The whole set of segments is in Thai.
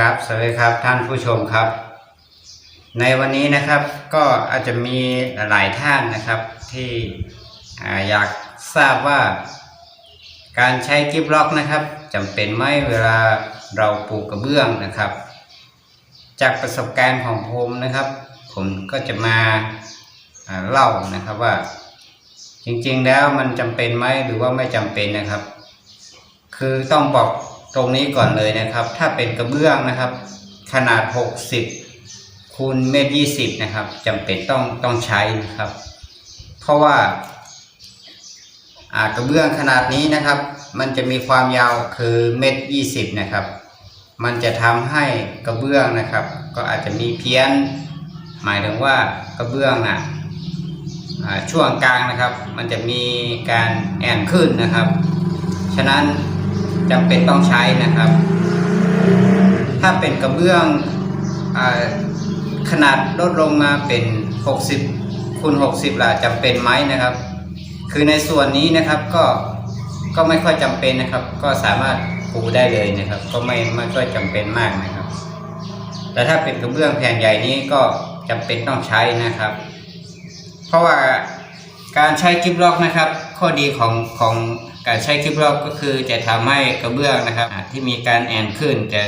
ครับสวัสดีครับท่านผู้ชมครับ ในวันนี้นะครับก็อาจจะมีหลายท่านนะครับที่ออยากทราบว่าการใช้กิฟล็อกนะครับจำเป็นไหมเวลาเราปลูกกระเบื้องนะครับ จากประสบการณ์ของผมนะครับ ผมก็จะมาอ่าเล่านะครับว่า จริงๆแล้วมันจำเป็นไหมหรือว่าไม่จำเป็นนะครับ คือต้องบอก ตรงนี้ก่อนเลยนะครับ ถ้าเป็นกระเบื้องนะครับ ขนาด 60คูณเมตรยี่สิบนะครับจำเป็นต้องต้องใช้นะครับ เพราะว่า กระเบื้องขนาดนี้นะครับ มันจะมีความยาวคือเมตรยี่สิบนะครับ มันจะทำให้กระเบื้องนะครับ ก็อาจจะมีเพี้ยน หมายถึงว่ากระเบื้องนะอ่าช่วงกลางนะครับ มันจะมีการแอนขึ้นนะครับ ฉะนั้น จำเป็นต้องใช้นะครับ ถ้าเป็นกระเบื้องอขนาดลดลงมาเป็น 60คูณ60ล่ะจำเป็นไหมนะครับ คือในส่วนนี้นะครับก็ก็ไม่ค่อยจำเป็นนะครับ ก็สามารถปูได้เลยนะครับ ก็ไม่ไม่ค่อยจำเป็นมากนะครับ แต่ถ้าเป็นกระเบื้องแผ่นใหญ่นี้ก็จำเป็นต้องใช้นะครับ เพราะว่า การใช้กิฟล็อกนะครับ ข้อดีของของการใช้กิฟล็อกก็คือจะทำให้กระเบื้องนะครับที่มีการแอนขึ้นจะ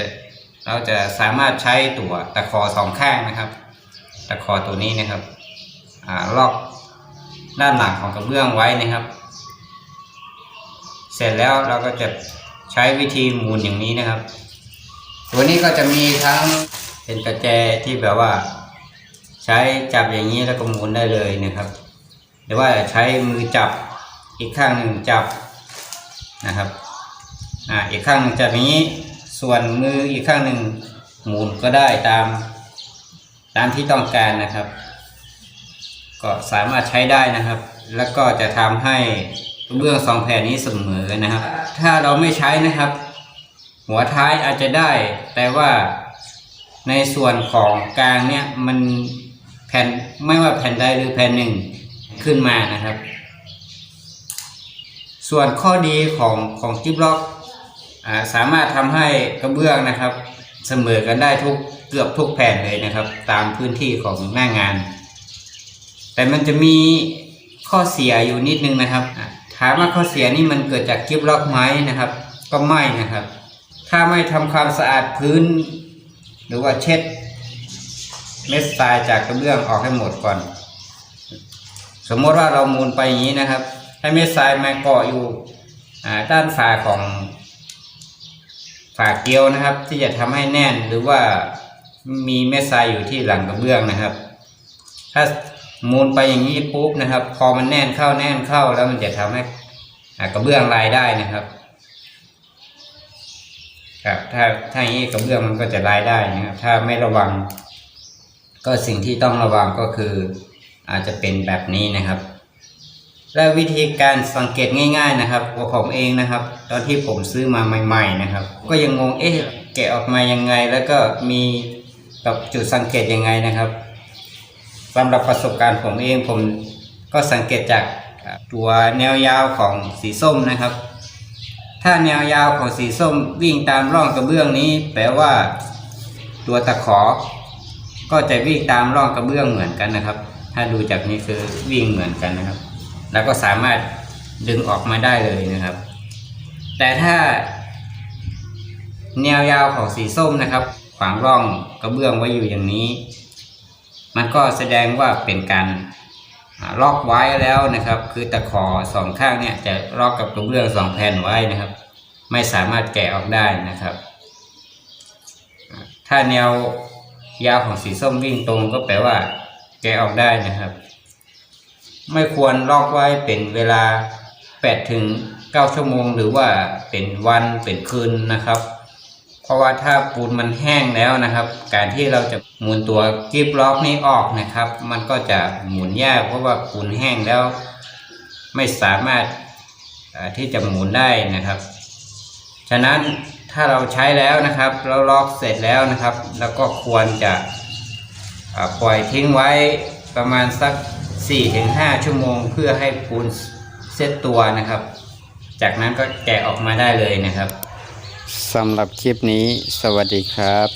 เราจะสามารถใช้ตัวตะขอสองข้างนะครับ ตะขอตัวนี้นะครับล็อกด้านหลังของกระเบื้องไว้นะครับ เสร็จแล้วเราก็จะใช้วิธีหมุนอย่างนี้นะครับ ตัวนี้ก็จะมีทั้งเป็นกระแจที่แบบว่า ใช้จับอย่างนี้แล้วก็หมุนได้เลยนะครับ หรือว่าใช้มือจับอีกข้างหนึ่งจับนะครับอ่าอีกข้างจับอย่างนี้ ส่วนมืออีกข้างหนึ่งหมุนก็ได้ตามตามที่ต้องการนะครับ ก็สามารถใช้ได้นะครับ แล้วก็จะทำให้เบื้องสองแผ่นนี้เสมอนนะครับ ถ้าเราไม่ใช้นะครับ หัวท้ายอาจจะได้ แต่ว่าในส่วนของกลางเนี่ยมันแผ่นไม่ว่าแผ่นใดหรือแผ่นหนึ่ง ขึ้นมานะครับ ส่วนข้อดีของของกิฟล็อกอสามารถทำให้กระเบื้องนะครับ เสมอกันได้ทุกเกือบทุกแผ่นเลยนะครับ ตามพื้นที่ของหน้างาน แต่มันจะมีข้อเสียอยู่นิดนึงนะครับถามว่าข้อเสียนี่มันเกิดจากกิฟล็อกไหมนะครับ ก็ไม่นะครับ ถ้าไม่ทำความสะอาดพื้น หรือว่าเช็ดเม็ดทรายจากกระเบื้องออกให้หมดก่อน สมมติว่าเรามูลไปอย่างนี้นะครับ ให้เม็ดทรายมาเกาะอยู่อ่ด้านฝาของฝาเกลียวนะครับ ที่จะทำให้แน่นหรือว่ามีเม็ดทรายอยู่ที่หลังกระเบื้องนะครับ ถ้ามูลไปอย่างนี้ปุ๊บนะครับ พอมันแน่นเข้าแน่นเข้าแล้วมันจะทำให้กระเบื้องลายได้นะครับครับถ้าถ้าอย่างนี้กระเบื้องมันก็จะลายได้นะครับ ถ้าไม่ระวัง ก็สิ่งที่ต้องระวังก็คือ อาจจะเป็นแบบนี้นะครับ และวิธีการสังเกตง่าย ๆนะครับว่าผมเองนะครับ ตอนที่ผมซื้อมาใหม่ ๆนะครับ ก็ยังงงเอ๊ะแกะออกมายังไง แล้วก็มีกับจุดสังเกตยังไงนะครับสำหรับประสบการณ์ผมเองผมก็สังเกตจากตัวแนวยาวของสีส้มนะครับ ถ้าแนวยาวของสีส้มวิ่งตามร่องกระเบื้องนี้ แปลว่า ตัวตะขอ ก็จะวิ่งตามร่องกระเบื้องเหมือนกันนะครับ ถ้าดูจากนี้คือวิ่งเหมือนกันนะครับ แล้วก็สามารถดึงออกมาได้เลยนะครับ แต่ถ้า แนวยาวของสีส้มนะครับ ขวางร่องกระเบื้องไว้อยู่อย่างนี้ มันก็แสดงว่าเป็นการล็อกไว้แล้วนะครับ คือตะขอสองข้างเนี่ยจะล็อกกับกระเบื้องสองแผ่นไว้นะครับ ไม่สามารถแกะออกได้นะครับ ถ้าแนวยาวของสีส้มวิ่งตรงก็แปลว่า แกะออกได้นะครับ ไม่ควรล็อกไว้เป็นเวลา8ถึง9ชั่วโมง หรือว่าเป็นวันเป็นคืนนะครับ เพราะว่าถ้าปูนมันแห้งแล้วนะครับ การที่เราจะหมุนตัวกิฟล็อกนี้ออกนะครับ มันก็จะหมุนยากเพราะว่าปูนแห้งแล้ว ไม่สามารถที่จะหมุนได้นะครับ ฉะนั้นถ้าเราใช้แล้วนะครับ เราล็อกเสร็จแล้วนะครับ แล้วก็ควรจะ ปล่อยทิ้งไว้ประมาณสัก 4-5 ชั่วโมง เพื่อให้ปูนเซตตัวนะครับ จากนั้นก็แกะออกมาได้เลยนะครับสำหรับคลิปนี้สวัสดีครับ